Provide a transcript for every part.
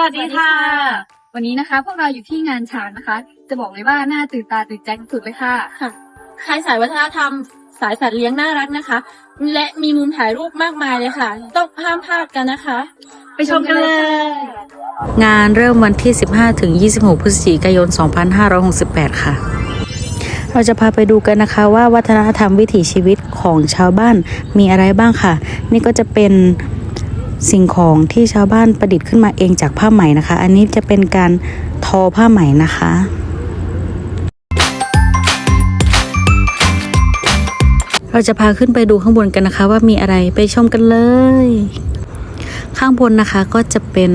สวัสดีค่ะ วันนี้นะคะ พวกเราอยู่ที่งานช้างนะคะ จะบอกเลยว่าน่าตื่นตาตื่นใจสุดเลยค่ะค่ะคลายสายวัฒนธรรม สายสัตว์เลี้ยงน่ารักนะคะ และมีมุมถ่ายรูปมากมายเลยค่ะ ต้องห้ามพลาดกันนะคะ ไปชมกันเลยงานเริ่มวันที่ 15 ถึง 26 พฤศจิกายน 2568 ค่ะ เราจะพาไปดูกันนะคะว่าวัฒนธรรมวิถีชีวิตของชาวบ้านมีอะไรบ้างค่ะ นี่ก็จะเป็น สิ่งของที่ชาวบ้านประดิษฐ์ขึ้นมาเองจากผ้าไหมนะคะ อันนี้จะเป็นการทอผ้าไหมนะคะเราจะพาขึ้นไปดูข้างบนกันนะคะ ว่ามีอะไรไปชมกันเลย ข้างบนนะคะก็จะเป็น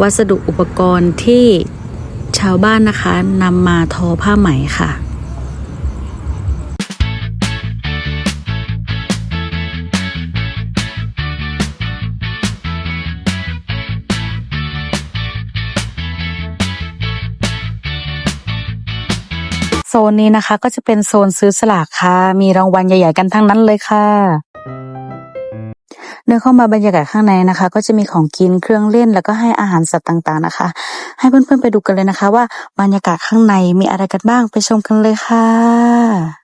วัสดุอุปกรณ์ที่ชาวบ้านนะคะนำมาทอผ้าไหมค่ะ โซนนี้นะคะ ก็จะเป็นโซนซื้อสลากค่ะ มีรางวัลใหญ่ ๆ กันทั้งนั้นเลยค่ะเดินเข้ามาบรรยากาศข้างในนะคะ ก็จะมีของกินเครื่องเล่นแล้วก็ให้อาหารสัตว์ต่างๆนะคะ ให้เพื่อนๆไปดูกันเลยนะคะ ว่าบรรยากาศข้างในมีอะไรกันบ้างไปชมกันเลยค่ะ